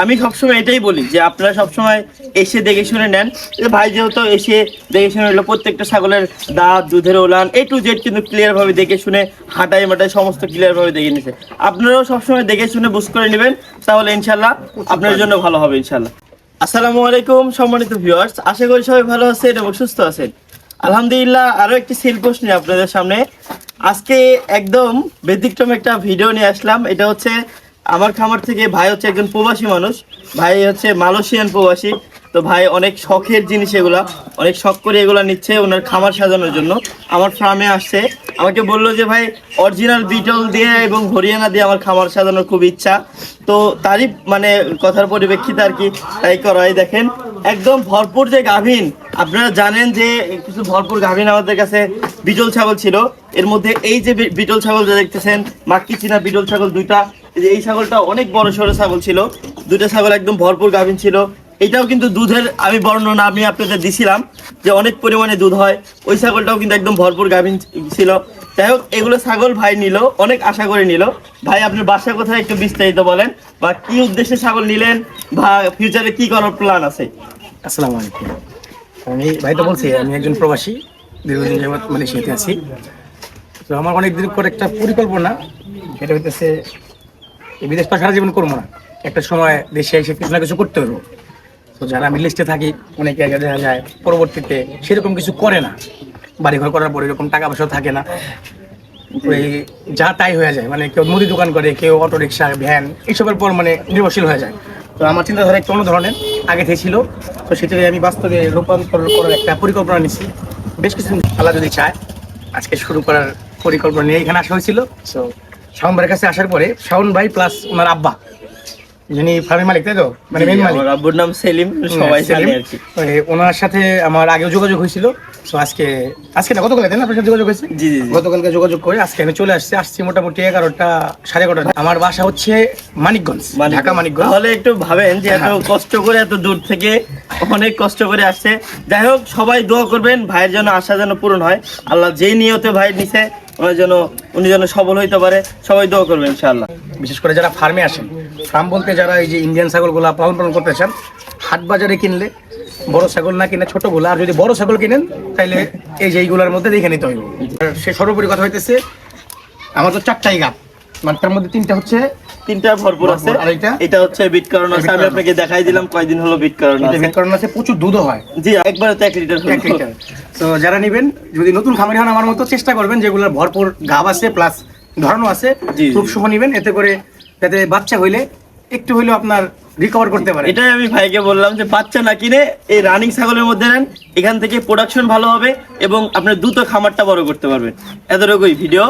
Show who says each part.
Speaker 1: আমি সবসময় এটাই বলি যে আপনারা সবসময় এসে দেখে শুনে নেন। ভাই যেহেতু এসে দেখে শুনে নিল, প্রত্যেকটা ছাগলের দাঁত, দুধের ওলান এ টু জেড কিন্তু ক্লিয়ার ভাবে দেখে শুনে, হাঁটাই মাটাই সমস্ত ক্লিয়ার ভাবে দেখে নিছে। আপনারাও সবসময় দেখে শুনে বুঝ করে নেবেন, তাহলে ইনশাল্লাহ আপনার জন্য ভালো হবে ইনশাল্লাহ আসসালামু আলাইকুম, সম্মানিত ভিউয়ার্স আশা করি সবাই ভালো আছেন এবং সুস্থ আছেন। আলহামদুলিল্লাহ, আরও একটি সেল পোস্ট নিয়ে আপনাদের সামনে। আজকে একদম ব্যতিক্রম একটা ভিডিও নিয়ে আসলাম। এটা হচ্ছে আমার খামার থেকে ভাই হচ্ছে একজন প্রবাসী মানুষ। ভাই হচ্ছে মালয়েশিয়ান প্রবাসী। তো ভাই অনেক শখের জিনিস এগুলা। অনেক শখ করে এগুলা নিচ্ছে ওনার খামার সাজানোর জন্য। আমার ফার্মে আসছে। আমাকে বলল যে, ভাই অরিজিনাল বিটল দিয়ে এবং হরিয়ানা দিয়ে আমার খামার সাজানোর খুব ইচ্ছা। তো তারই মানে কথার পরিপ্রেক্ষিতে আর কি তাই করাই। দেখেন, একদম ভরপুর যে গাভীন। আপনারা জানেন যে কিছু ভরপুর গাভীন আমাদের কাছে বিটল ছাগল ছিল। এর মধ্যে এই যে বিটল ছাগল যে দেখতেছেন, মাক্কি চিনা বিটল ছাগল দুইটা যে এই ছাগলটা অনেক বড় সড়ো ছাগল ছিল। দুইটা ছাগল একদম ভরপুর গাভীন ছিল। এটাও কিন্তু দুধের আমি বর্ণনা আমি আপনাদের দিছিলাম যে অনেক পরিমাণে দুধ হয়। ওই ছাগলটাও কিন্তু একদম ভরপুর গাভীন ছিল। যাই হোক, এগুলো ছাগল ভাই নিল, অনেক আশা করে নিল। ভাই, আপনার বাসা কোথায় একটু বিস্তারিত বলেন? বা কি উদ্দেশ্যে ছাগল নিলেন? বা ফিউচারে কি করার প্ল্যান আছে?
Speaker 2: আসসালামু আলাইকুম। আমি ভাই তো বলছি, আমি একজন প্রবাসী, দীর্ঘদিন যাবৎ মালয়েশিয়াতে আছি। তো আমার অনেক দিন পর একটা পরিকল্পনা, সেটা হইতেছে এই বিদেশ তো সারা জীবন করব না। একটা সময় দেশে এসে কিছু না কিছু করতে হবে তো যারা মিডল ইস্টে থাকি, অনেক জায়গায় দেখা যায় পরবর্তীতে সেরকম কিছু করে না। বাড়িঘর করার পর এরকম টাকা পয়সা থাকে না। ওই যা তাই হয়ে যায়। মানে কেউ মুদি দোকান করে, কেউ অটো রিক্সা, ভ্যান এইসবের পর মানে নির্ভরশীল হয়ে যায়। তো আমার চিন্তাধারা একটু অন্য ধরনের। আগে থেকে ছিল। তো সেটাকে আমি বাস্তবে রূপান্তর করার একটা পরিকল্পনা নিচ্ছি বেশ কিছু আল্লাহ যদি চায়, আজকে শুরু করার পরিকল্পনা নিয়ে এখানে আসা হয়েছিল। সো শাওন ভাইয়ের কাছে আসার পরে শাওন ভাই প্লাস ওনার আব্বা। যিনি ফার্মের মালিক তাই তো? মানে মেন মালিক।
Speaker 1: আমার আব্বুর নাম সেলিম সবাই জানে আর কি।
Speaker 2: ওই ওনার সাথে আমার আগেও যোগাযোগ হয়েছিল। তো আজকে আজকে না গতকাল তাই না? আপনার সাথে যোগাযোগ হয়েছে?
Speaker 1: জি জি জি।
Speaker 2: গতকালকে যোগাযোগ করে আজকে আমি চলে আসছি। আসছি মোটামুটি এগারোটা সাড়ে এগারোটা। আমার বাসা হচ্ছে মানিকগঞ্জ ঢাকা মানিকগঞ্জ।
Speaker 1: তাহলে একটু ভাবেন যে এত কষ্ট করে এত দূর থেকে অনেক কষ্ট করে আসছে। যাই হোক সবাই দোয়া করবেন ভাইয়ের জন্য আশা যেন পূরণ হয়। আল্লাহ যেই নিয়তে ভাই নিছে ওনার জন্য উনি যেন সবল হইতে পারে, সবাই দোয়া করবেন, ইনশাআল্লাহ।
Speaker 2: বিশেষ করে যারা ফার্মে আসেন ফার্ম বলতে যারা এই যে ইন্ডিয়ান ছাগলগুলো পালন পালন করতে চান, হাট বাজারে কিনলে বড় ছাগল না কিনে ছোটগুলো আর যদি বড় ছাগল কিনেন তাহলে এই যে এইগুলোর মধ্যে দেখে নিতে হইব। সে সর্বোপরি কথা হইতেছে, আমার তো চারটাই গাপ মানে তার মধ্যে তিনটা হচ্ছে
Speaker 1: তিনটা ভরপুর আছে? এটা হচ্ছে বিট কারণ আছে আমি আপনাকে দেখাই দিলাম কয়দিন হলো বিট কারণ আছে।
Speaker 2: এটা কারণ আছে প্রচুর দুধও হয়।
Speaker 1: জি একবারে তো এক লিটার
Speaker 2: এক লিটার তো যারা নেবেন যদি নতুন খামারি হন আমার মতো চেষ্টা করবেন যেগুলোর ভরপুর গাব আছে প্লাস ধরানো আছে। খুব শুভ নেবেন। এতে করে যাতে বাচ্চা হইলে একটু হইলেও আপনার রিকভার করতে পারে।
Speaker 1: এটাই আমি ভাইকে বললাম যে বাচ্চা না কিনে এই রানিং ছাগলের মধ্যে নেন এখান থেকে প্রোডাকশন ভালো হবে এবং আপনার দ্রুত খামারটা বড় করতে পারবেন। এতটুকুই ভিডিও